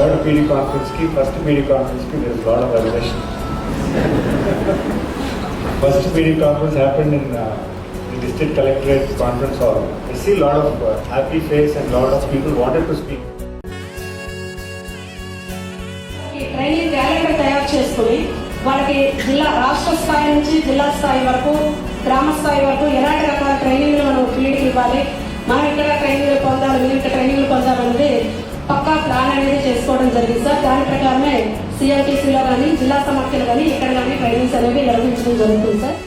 Third PD కాన్ఫరెన్స్కి first PD కాన్ఫరెన్స్కి this god of revolution first PD conference happened in district collectorate conference hall I see lot of happy face and lot of people wanted to speak వాళ్ళకి జిల్లా రాష్ట్ర స్థాయి నుంచి జిల్లా స్థాయి వరకు గ్రామ స్థాయి వరకు ఎలాంటి రకాల ట్రైనింగ్ మనం ఫీల్డ్కి ఇవ్వాలి? మనం ఇక్కడ ప్లాన్ జరిగింది సార్. దాని ప్రకారమే సిఎంటీసీలో కానీ జిల్లా సమాఖ్యలు కానీ ఇక్కడ కానీ ట్రైనింగ్స్ అనేవి నిర్వహించడం జరుగుతుంది సార్.